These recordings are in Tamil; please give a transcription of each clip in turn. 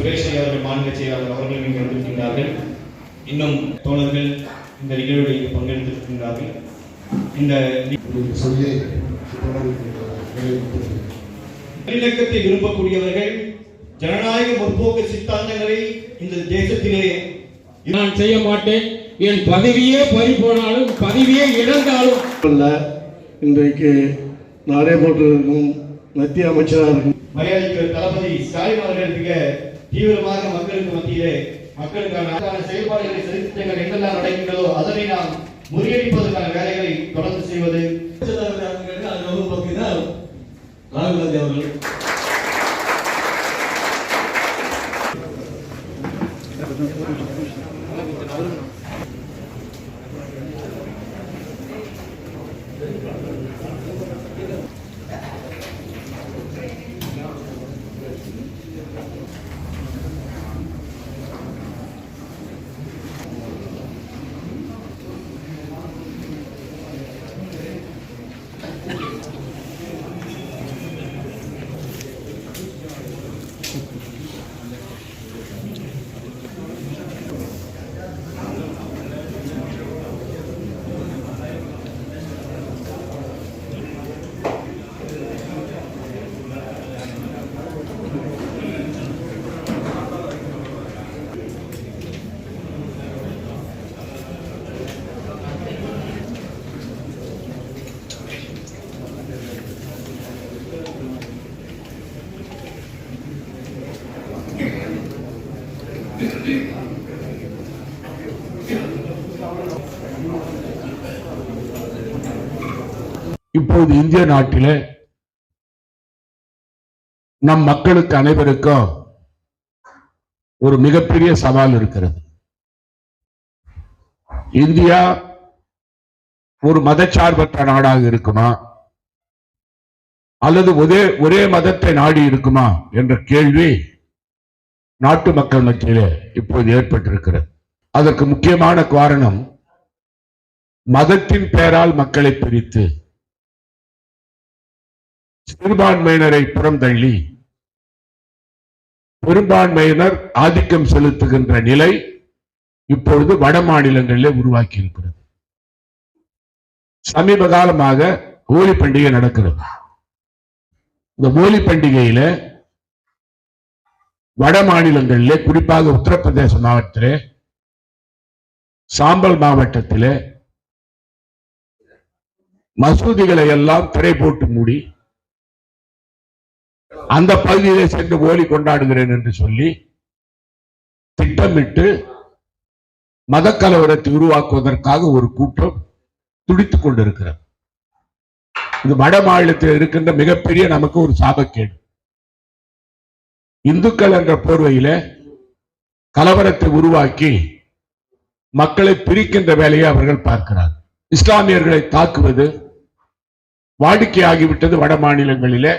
சுரேஷ் அவர்கள் மாநில செயலாளர் அவர்கள் இங்கே வந்திருக்கின்றார்கள். இன்னும் தோழர்கள் இந்த நிகழ்வில் இங்கு பங்கெடுத்திருக்கின்றார்கள். இந்த. நல்லிணக்கத்தை விரும்பக்கூடியவர்கள் ஜனநாயக முற்போக்கு சித்தாந்தங்களை இந்த தேசத்திலே நான் செய்ய மாட்டேன். என் பதவியே பறி போனாலும் பதவியே இழந்தாலும். அல்ல இன்றைக்கு நடைபெற்றிருக்கும் மத்திய அமைச்சராக இருக்கும். மரியாதைக்கு தளபதி ஸ்டாலின் அவர்கள் மிக தீவிரமாக மக்களுக்கு மத்தியிலே மக்களுக்கான செயல்பாடுகளை செலுத்தங்கள் எங்கெல்லாம் நடக்கின்றதோ அதனை நாம் முறியடிப்பதற்கான வேலைகளை தொடர்ந்து செய்வது. ராகுல் காந்தி அவர்கள் இப்போது இந்திய நாட்டில நம் மக்களுக்கு அனைவருக்கும் ஒரு மிகப்பெரிய சவால் இருக்கிறது. இந்தியா ஒரு மதச்சார்பற்ற நாடாக இருக்குமா? அல்லது ஒரே ஒரே மதத்தை நாடி இருக்குமா? என்ற கேள்வி நாட்டு மக்கள் மத்தியிலே இப்போது ஏற்பட்டிருக்கிறது. அதற்கு முக்கியமான காரணம் மதத்தின் பெயரால் மக்களை பிரித்து சிறுபான்மையினரை புறந்தள்ளி பெரும்பான்மையினர் ஆதிக்கம் செலுத்துகின்ற நிலை இப்பொழுது வட மாநிலங்களிலே உருவாக்கி இருக்கிறது சமீப காலமாக ஹோலி பண்டிகை நடக்கிறது. இந்த ஹோலி பண்டிகையில வட மாநிலங்களிலே குறிப்பாக உத்தரப்பிரதேச மாவட்டத்திலே சாம்பல் மாவட்டத்திலே மசூதிகளை எல்லாம் திரை போட்டு மூடி அந்த பகுதியிலே சென்று ஓலி கொண்டாடுகிறேன் என்று சொல்லி திட்டமிட்டு மதக்கலவரத்தை உருவாக்குவதற்காக ஒரு கூட்டம் துடித்துக் கொண்டிருக்கிறது. இது வட மாநிலத்தில் இருக்கின்ற மிகப்பெரிய நமக்கு ஒரு சாபக்கேடு. இந்துக்கள் என்ற போர்வையில கலவரத்தை உருவாக்கி மக்களை பிரிக்கின்ற வேலையை அவர்கள் பார்க்கிறார் இஸ்லாமியர்களை தாக்குவது வாடிக்கையாகிவிட்டது வட மாநிலங்களிலே.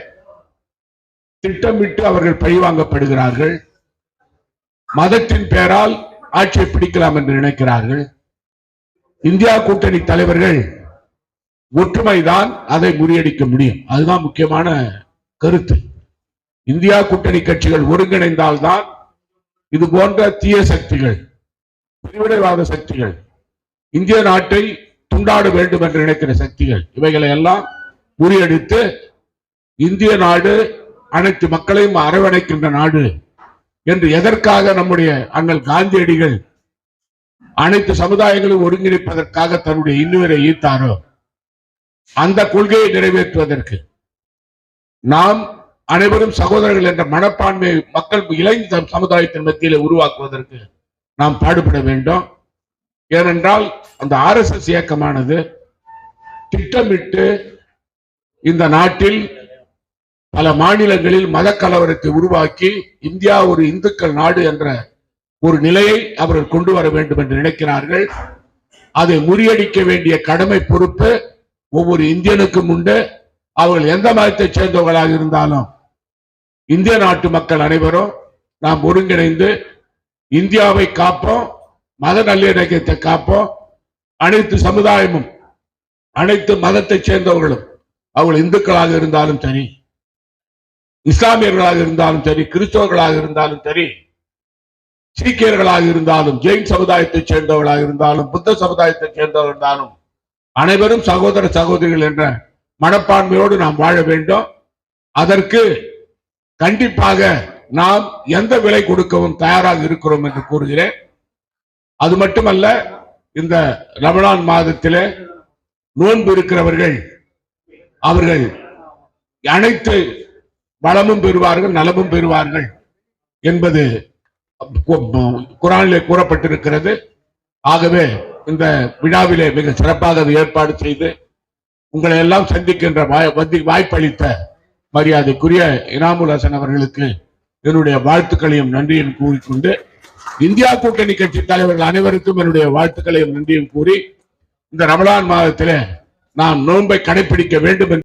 திட்டமிட்டு அவர்கள் பழிவாங்கப்படுகிறார்கள் மதத்தின் பெயரால் ஆட்சியை பிடிக்கலாம் என்று நினைக்கிறார்கள். இந்தியா கூட்டணி தலைவர்கள் ஒற்றுமைதான் அதை முறியடிக்க முடியும். அதுதான் முக்கியமான கருத்து. இந்தியா கூட்டணி கட்சிகள் ஒருங்கிணைந்தால்தான் இது போன்ற தீய சக்திகள் பிரிவினைவாத சக்திகள் இந்திய நாட்டை துண்டாட வேண்டும் என்று நினைக்கிற சக்திகள் இவைகளை எல்லாம் முறியடித்து இந்திய நாடு அனைத்து மக்களையும் அரவணைக்கின்ற நாடு என்று எதற்காக நம்முடைய அண்ணல் காந்தியடிகள் அனைத்து சமுதாயங்களும் ஒருங்கிணைப்பதற்காக தன்னுடைய இன்னுவரை ஈர்த்தாரோ? அந்த கொள்கையை நிறைவேற்றுவதற்கு நாம் அனைவரும் சகோதரர்கள் என்ற மனப்பான்மை மக்கள் இளைஞ சமுதாயத்தின் மத்தியில் உருவாக்குவதற்கு நாம் பாடுபட வேண்டும். ஏனென்றால் அந்த ஆர்எஸ்எஸ் இயக்கமானது திட்டமிட்டு இந்த நாட்டில் பல மாநிலங்களில் மத கலவரத்தை உருவாக்கி இந்தியா ஒரு இந்துக்கள் நாடு என்ற ஒரு நிலையை அவர்கள் கொண்டு வர வேண்டும் என்று நினைக்கிறார்கள். அதை முறியடிக்க வேண்டிய கடமை பொறுப்பு ஒவ்வொரு இந்தியனுக்கும் உண்டு. அவர்கள் எந்த மதத்தை சேர்ந்தவர்களாக இருந்தாலும் இந்திய நாட்டு மக்கள் அனைவரும் நாம் ஒருங்கிணைந்து இந்தியாவை காப்போம் மத நல்லிணக்கத்தை காப்போம் அனைத்து சமுதாயமும் அனைத்து மதத்தை சேர்ந்தவர்களும் அவர்கள் இந்துக்களாக இருந்தாலும் சரி இஸ்லாமியர்களாக இருந்தாலும் சரி கிறிஸ்தவர்களாக இருந்தாலும் சரி சீக்கியர்களாக இருந்தாலும் ஜெயின் சமுதாயத்தைச் சேர்ந்தவர்களாக இருந்தாலும் புத்த சமுதாயத்தைச் சேர்ந்தவர்கள் இருந்தாலும் அனைவரும் சகோதர சகோதரிகள் என்ற மனப்பான்மையோடு நாம் வாழ வேண்டும். அதற்கு கண்டிப்பாக நாம் எந்த விலை கொடுக்கவும் தயாராக இருக்கிறோம் என்று கூறுகிறேன். அது மட்டுமல்ல இந்த ரமணான் மாதத்திலே நோன்பு இருக்கிறவர்கள் அவர்கள் அனைத்து வளமும் பெறுவார்கள் நலமும் பெறுவார்கள் என்பது குரானிலே கூறப்பட்டிருக்கிறது. ஆகவே இந்த விழாவிலே மிக சிறப்பாக ஏற்பாடு செய்து உங்களை எல்லாம் சந்திக்கின்ற வாய்- வாய்ப்பளித்த மரியாதைக்குரிய இனாமுல் ஹசன் அவர்களுக்கு என்னுடைய வாழ்த்துக்களையும் நன்றியும் கூறிக்கொண்டு இந்தியா கூட்டணி கட்சி தலைவர்கள் அனைவருக்கும் என்னுடைய வாழ்த்துக்களையும் நன்றியும் கூறி இந்த ரமலான் மாதத்திலே நாம் நோன்பை கடைபிடிக்க வேண்டும் என்று